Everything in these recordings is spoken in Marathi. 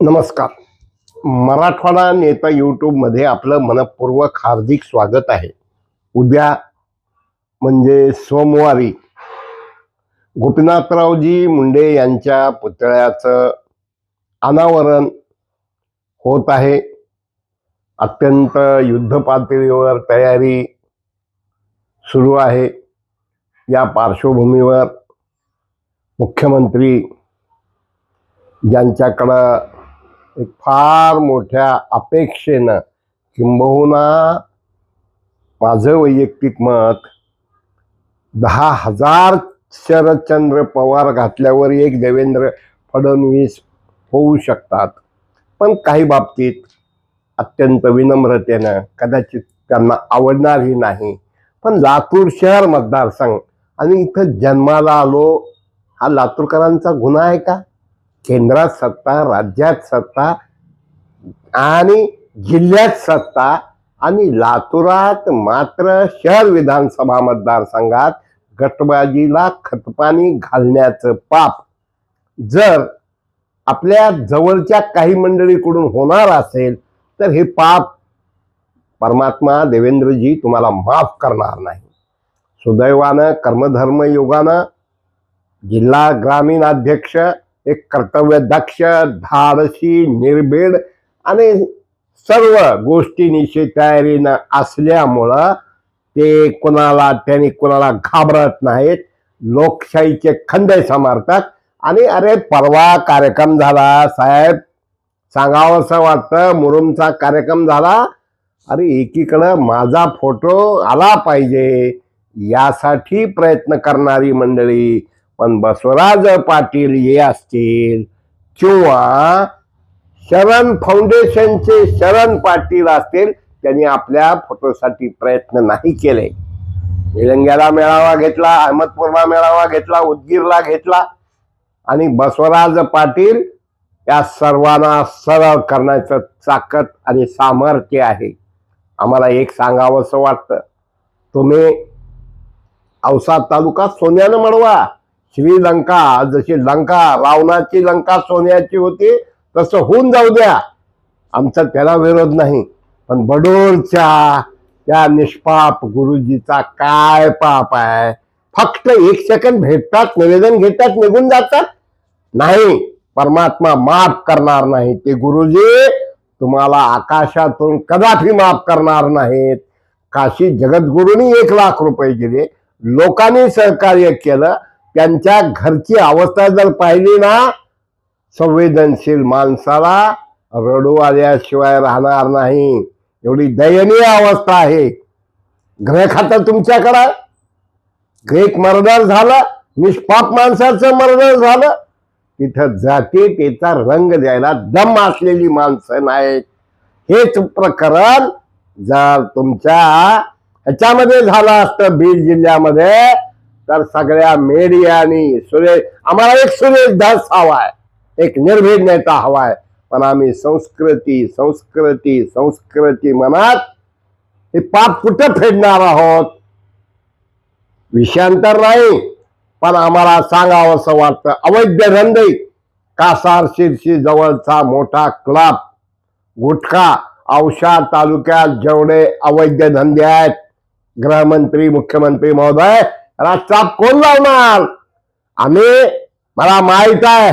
नमस्कार. मराठवाडा नेता यूट्यूबमध्ये आपलं मनपूर्वक हार्दिक स्वागत आहे. उद्या म्हणजे सोमवारी गोपीनाथरावजी मुंडे यांच्या पुतळ्याचं अनावरण होत आहे. अत्यंत युद्ध पातळीवर तयारी सुरू आहे. या पार्श्वभूमीवर मुख्यमंत्री ज्यांच्याकडं एक फार मोठ्या अपेक्षेनं किंबहुना माझं वैयक्तिक मत दहा हजार शरदचंद्र पवार घातल्यावर एक देवेंद्र फडणवीस होऊ शकतात. पण काही बाबतीत अत्यंत विनम्रतेनं कदाचित त्यांना आवडणारही नाही. पण लातूर शहर मतदारसंघ आणि इथं जन्माला आलो हा लातूरकरांचा गुन्हा आहे का? केंद्रात सत्ता राज्यात सत्ता आणि जिल्ह्यात सत्ता आणि लातूरात मात्र शहर विधानसभा मतदारसंघात गटबाजीला खतपाणी घालण्याचं पाप जर आपल्या जवळच्या काही मंडळीकडून होणार असेल तर हे पाप परमात्मा देवेंद्रजी तुम्हाला माफ करणार नाही. सुदैवानं कर्मधर्म योगानं जिल्हा ग्रामीण अध्यक्ष एक कर्तव्यदक्ष धाडसी निर्भीड आणि सर्व गोष्टींची तयारीनं असल्यामुळं ते कोणाला त्यांनी कोणाला घाबरत नाहीत. लोकशाहीचे खंदे समारतात आणि अरे परवा कार्यक्रम झाला साहेब. सांगावंसं वाटतं मुरुमचा कार्यक्रम झाला. अरे एकीकडं माझा फोटो आला पाहिजे. यासाठी प्रयत्न करणारी मंडळी पण बसवराज पाटील हे असतील किंवा शरण फाउंडेशनचे शरण पाटील असतील त्यांनी आपल्या फोटोसाठी प्रयत्न नाही केले. निलंग्याला मेळावा घेतला अहमदपूरला मेळावा घेतला उदगीरला घेतला आणि बसवराज पाटील या सर्वांना सरळ करण्याचं ताकद आणि सामर्थ्य आहे. आम्हाला एक सांगावंसं वाटतं. तुम्ही औसा तालुका सोन्यानं मडवा. श्रीलंका जशी लंका रावणाची लंका सोन्याची होती तसं होऊन जाऊ द्या. आमचा त्याला विरोध नाही. पण बडोरच्या त्या निष्पाप गुरुजीचा काय पाप आहे? फक्त एक सेकंड भेटतात निवेदन घेतात निघून जातात. नाही परमात्मा माफ करणार नाही. ते गुरुजी तुम्हाला आकाशातून कदापि माफ करणार नाहीत. काशी जगद्गुरूंनी एक लाख रुपये दिले. लोकांनी सहकार्य केलं. त्यांच्या घरची अवस्था जर पाहिली ना संवेदनशील माणसाला रडू आल्याशिवाय राहणार नाही. एवढी दयनीय अवस्था आहे. ग्रह खातं तुमच्याकडं. ग्रेक मर्डर झालं निष्पाप माणसाचं मर्डर झालं. तिथं जाते त्याचा रंग द्यायला दम असलेली माणसं नाहीत हेच प्रकरण जर तुमच्या ह्याच्यामध्ये झालं असतं बीड जिल्ह्यामध्ये तर सगळ्या मीडियानी सुरेश आम्हाला एक सुरेश दास हवाय. एक निर्भीड नेता हवाय. पण आम्ही संस्कृती संस्कृती संस्कृती मनात हे पाप कुठं फेडणार आहोत? विषयांतर नाही. पण आम्हाला सांगावंसं वाटतं. अवैध धंदे कासार शिरशी जवळचा मोठा क्लब गुटखा औषा तालुक्यात जेवढे अवैध धंदे आहेत गृहमंत्री मुख्यमंत्री महोदय राजचाप कोण लावणार? आम्ही मला माहीत आहे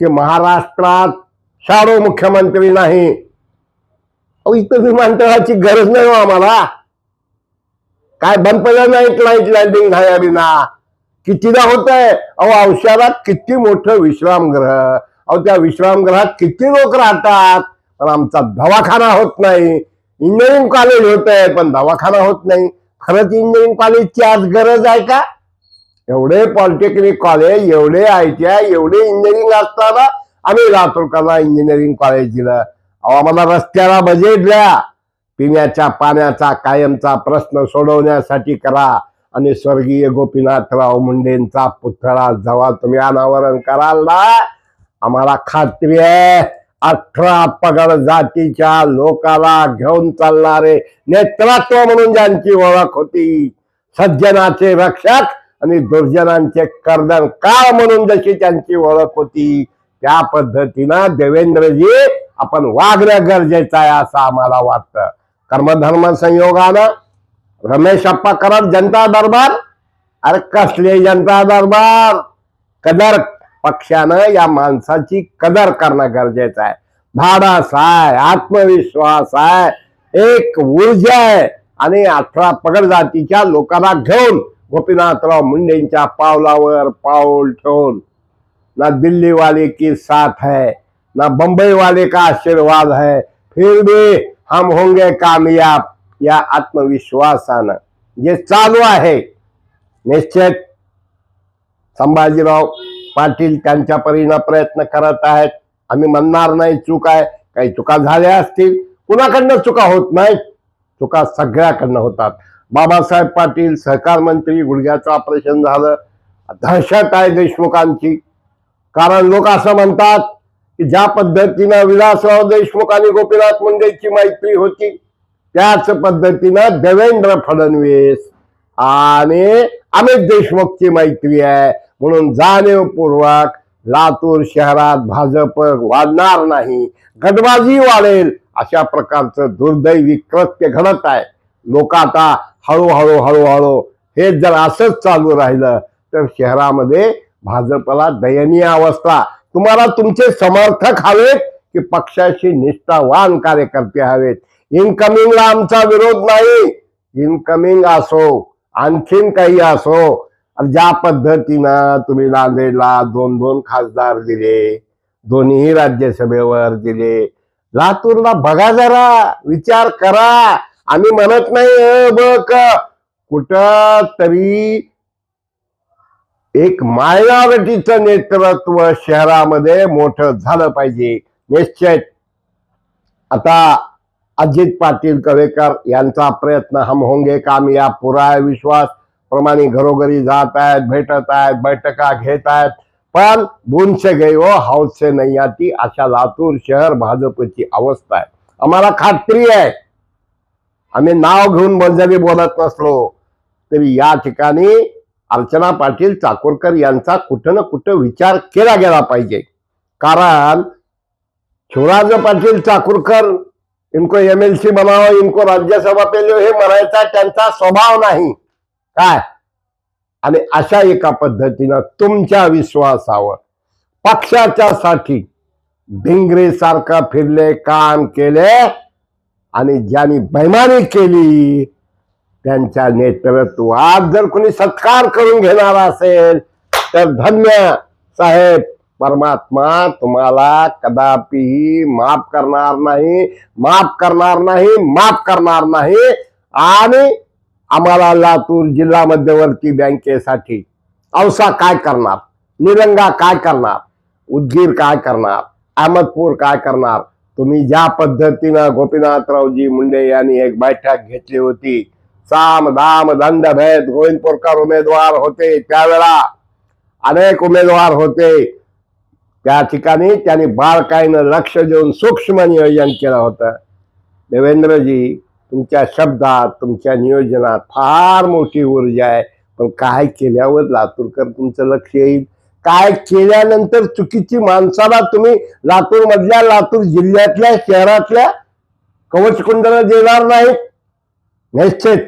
की महाराष्ट्रात शाडो मुख्यमंत्री नाही. अहो इथं विमानतळाची गरज नाही हो आम्हाला. काय बंद पडलं नाही फ्लाईट लँडिंग झाल्या बिना कितीदा होत आहे अहो औषधात किती मोठं विश्रामगृह? अहो त्या विश्रामगृहात किती लोक राहतात? पण आमचा दवाखाना होत नाही. इंजिनिअरिंग कॉलेज होत आहे पण दवाखाना होत नाही. खरंच इंजिनिअरिंग कॉलेजची आज गरज आहे का? एवढे पॉलिटेक्निक कॉलेज एवढे आय टी आय एवढे इंजिनिअरिंग असताना आम्ही लातूरकरला इंजिनिअरिंग कॉलेज दिलं. अहो आम्हाला रस्त्याला बजेट द्या. पिण्याच्या पाण्याचा कायमचा प्रश्न सोडवण्यासाठी करा. आणि स्वर्गीय गोपीनाथराव मुंडेंचा पुतळा जेव्हा तुम्ही अनावरण कराल ना? आम्हाला खात्री आहे. अठरा पगड जातीच्या लोकाला घेऊन चालणारे नेतृत्व म्हणून ज्यांची ओळख होती. सज्जनाचे रक्षक आणि दुर्जनांचे कर्दन काळ म्हणून जशी त्यांची ओळख होती त्या पद्धतीनं देवेंद्रजी आपण वागणं गरजेचं आहे असं आम्हाला वाटतं. कर्मधर्म संयोगानं रमेश अप्पा करत जनता दरबार अरे कसले जनता दरबार? कदर पक्षानं या माणसाची कदर करणं गरजेचं आहे. धाडस आहे आत्मविश्वास आहे एक ऊर्जा आहे. आणि अठरा पगड जातीच्या लोकांना घेऊन गोपीनाथराव मुंडेंच्या पावलावर पाऊल ठेवून ना दिल्ली वाले की साथ है ना बंबई वाले का आशीर्वाद है फिर भी हम होंगे कामयाब या आत्मविश्वासानं. जे चालू आहे निश्चित. संभाजीराव पाटील त्यांच्या परीनं प्रयत्न करत आहेत. आम्ही म्हणणार नाही चूक आहे. काही चुका झाल्या असतील. कुणाकडनं चुका होत नाही चुका सगळ्याकडनं होतात. बाबासाहेब पाटील सहकार मंत्री गुडघ्याचं ऑपरेशन झालं. दहशत आहे देशमुखांची. कारण लोक असं म्हणतात की ज्या पद्धतीनं विलासराव देशमुख आणि गोपीनाथ मुंडेची मैत्री होती त्याच पद्धतीनं देवेंद्र फडणवीस आणि अमित देशमुखची मैत्री आहे. म्हणून जाणीवपूर्वक लातूर शहरात भाजप वाढणार नाही. गटबाजी वाढेल अशा प्रकारचं दुर्दैवी कृत्य घडत आहे. लोक आता हळूहळू हळूहळू हे जर असंच चालू राहिलं तर शहरामध्ये भाजपला दयनीय अवस्था. तुम्हाला तुमचे समर्थक हवेत की पक्षाशी निष्ठावान कार्यकर्ते हवेत? इनकमिंगला आमचा विरोध नाही. इनकमिंग असो आणखीन काही असो. ज्या पद्धतीनं तुम्ही नांदेडला दोन दोन खासदार दिले दोन्ही राज्यसभेवर दिले लातूरला बघा जरा विचार करा. आम्ही म्हणत नाही "अ, बघ कुठ तरी एक मायनॉरिटीचं नेतृत्व शहरामध्ये मोठं झालं पाहिजे. निश्चित. आता अजित पाटील कवेकर यांचा प्रयत्न हम होंगे कामयाब पुरा आहे विश्वास प्रमाणे घरोघरी जात आहेत भेटत आहेत बैठका घेत आहेत. पण बुनसे गई व हौस नाही आती अशा लातूर शहर भाजपची अवस्था आहे. आम्हाला खात्री आहे. आम्ही नाव घेऊन बंजरी बोलत नसलो तरी या ठिकाणी अर्चना पाटील चाकोरकर यांचा कुठं ना कुठं विचार केला गेला पाहिजे. कारण शिवराज पाटील चाकूरकर इनको एमएलसी बनाओ इनको राज्यसभा पेलो हे म्हणायचा त्यांचा स्वभाव नाही. काय? आणि अशा एका पद्धतीनं तुमच्या विश्वासावर पक्षाच्या साठी भिंगरे सारखा फिरले काम केले आणि ज्यांनी बैमानी केली त्यांच्या नेतृत्वात जर कोणी सत्कार करून घेणार असेल तर धन्य साहेब. परमात्मा तुम्हाला कदापिही माफ करणार नाही माफ करणार नाही माफ करणार नाही. आणि आम्हाला लातूर जिल्हा मध्यवर्ती बँकेसाठी औसा काय करणार? निलंगा काय करणार? उदगीर काय करणार? अहमदपूर काय करणार? तुम्ही ज्या पद्धतीनं गोपीनाथरावजी मुंडे यांनी एक बैठक घेतली होती साम दाम दंड भेद गोविंदपूरकर उमेदवार होते त्यावेळा अनेक उमेदवार होते. त्या ठिकाणी त्याने बारकाईनं लक्ष देऊन सूक्ष्म नियोजन केलं होतं. देवेंद्रजी तुमच्या शब्दात तुमच्या नियोजनात फार मोठी ऊर्जा आहे. पण काय केल्यावर लातूरकर तुमचं लक्ष येईल? काय केल्यानंतर चुकीची माणसाला तुम्ही लातूरमधल्या लातूर जिल्ह्यातल्या शहरातल्या कवचकुंडला देणार नाहीत? निश्चित.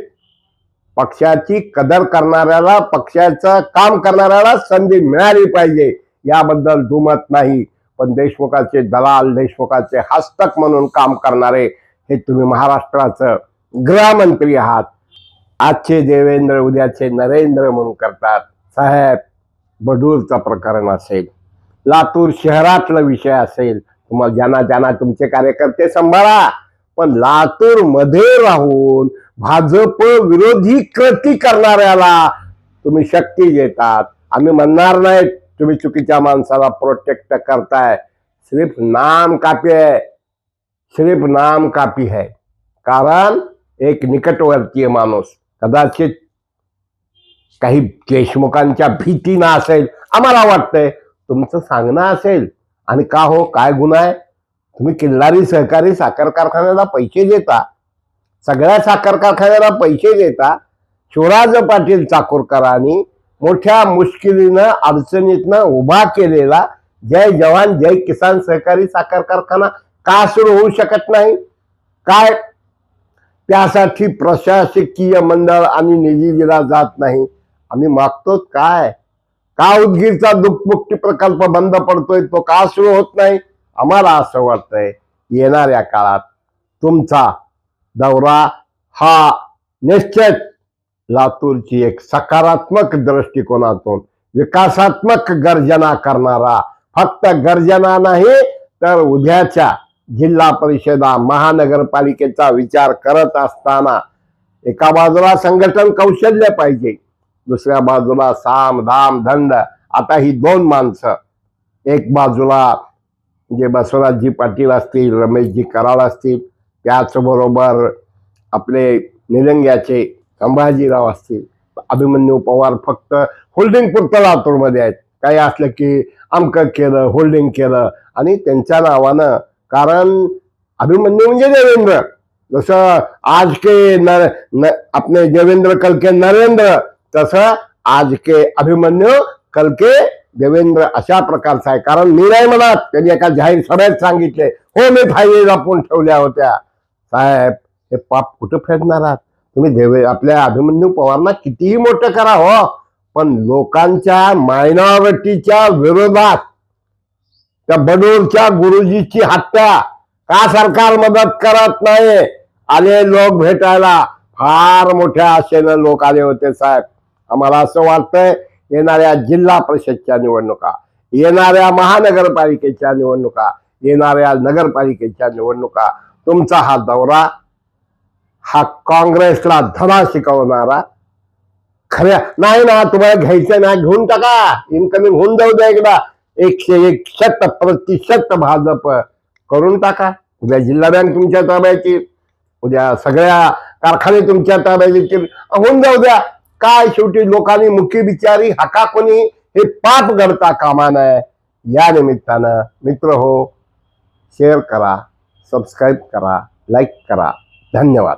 पक्षाची कदर करणाऱ्याला पक्षाचं काम करणाऱ्याला संधी मिळाली पाहिजे. याबद्दल दुमत नाही. पण देशमुखाचे दलाल देशमुखाचे हस्तक म्हणून काम करणारे हे तुम्ही महाराष्ट्राचं गृहमंत्री आहात. आजचे देवेंद्र उद्याचे नरेंद्र म्हणून करतात. साहेब बडूरचं प्रकरण असेल लातूर शहरातला विषय असेल तुम्हाला ज्यांना ज्यांना तुमचे कार्यकर्ते सांभाळा. पण लातूरमध्ये राहून भाजप विरोधी कृती करणाऱ्याला तुम्ही शक्ती देतात. आम्ही म्हणणार नाही तुम्ही चुकीच्या माणसाला प्रोटेक्ट करताय. सिर्फ नाम कापी आहे. सिर्फ नाम कापी है कारण एक निकटवर्तीय माणूस कदाचित काही देशमुखांच्या भीतीनं असेल आम्हाला वाटतंय तुमचं सांगणं असेल. आणि का हो काय गुन्हा आहे? तुम्ही किल्लारी सहकारी साखर कारखान्याला पैसे देता. सगळ्या साखर कारखान्याला पैसे देता. शिवराज पाटील चाकूरकरांनी मोठ्या मुश्किलीनं अडचणीतनं उभा केलेला जय जवान जय किसान सहकारी साखर कारखाना का सुरू होऊ शकत नाही? काय? त्यासाठी प्रशासकीय मंडळ आणि निधी दिला जात नाही. आम्ही मागतो काय? का उदगीरचा दुखमुक्ती प्रकल्प बंद पडतोय? तो का सुरू होत नाही? आम्हाला असं वाटतंय येणाऱ्या काळात तुमचा दौरा हा निश्चित लातूरची एक सकारात्मक दृष्टिकोनातून विकासात्मक गर्जना करणारा फक्त गर्जना नाही तर उद्याच्या जिल्हा परिषदा महानगरपालिकेचा विचार करत असताना एका बाजूला संघटन कौशल्य पाहिजे दुसऱ्या बाजूला साम धाम दंड आता ही दोन माणसं. एक बाजूला जे बसवराजजी पाटील असतील रमेशजी कराड असतील त्याचबरोबर आपले निलंग्याचे संभाजीराव असतील. अभिमन्यू पवार फक्त होल्डिंग पुरतं लातूरमध्ये आहेत. काही असलं की अमकं केलं होल्डिंग केलं आणि त्यांच्या नावानं कारण अभिमन्यू म्हणजे देवेंद्र. जसं आज के नर न, आपले देवेंद्र कलके नरेंद्र तसं आज के अभिमन्यू कलके देवेंद्र अशा प्रकारचा आहे. कारण मी नाही म्हणत त्यांनी एका जाहीर सभेत सांगितले. हो मी फायदे जपून ठेवल्या होत्या. साहेब हे पाप कुठं फेडणार आहात? तुम्ही देवे आपल्या अभिमन्यू पवारांना कितीही मोठं करा हो पण लोकांच्या मायनॉरिटीच्या विरोधात त्या बडोरच्या गुरुजीची हत्या का सरकार मदत करत नाही? आले लोक भेटायला फार मोठ्या आशेनं लोक आले होते साहेब. आम्हाला असं वाटतंय येणाऱ्या जिल्हा परिषदच्या निवडणुका येणाऱ्या महानगरपालिकेच्या निवडणुका येणाऱ्या नगरपालिकेच्या निवडणुका तुमचा हा दौरा हा काँग्रेसला धडा शिकवणारा. खऱ्या नाही ना तुम्हाला घ्यायचं ना घेऊन टाका. इनकमिंग होऊन जाऊ द्या एकदा. एकशे एक शत प्रतिशत भाजप करून टाका. उद्या जिल्हा बँक तुमच्या ताब्यात येईल. उद्या सगळ्या कारखाने तुमच्या ताब्यात येतील. होऊन जाऊ द्या. काय शेवटी लोकांनी मुखी बिचारी हाका कोणी? हे पाप घडता कामा नये. या निमित्तानं मित्र हो शेअर करा सबस्क्राईब करा लाईक करा. धन्यवाद.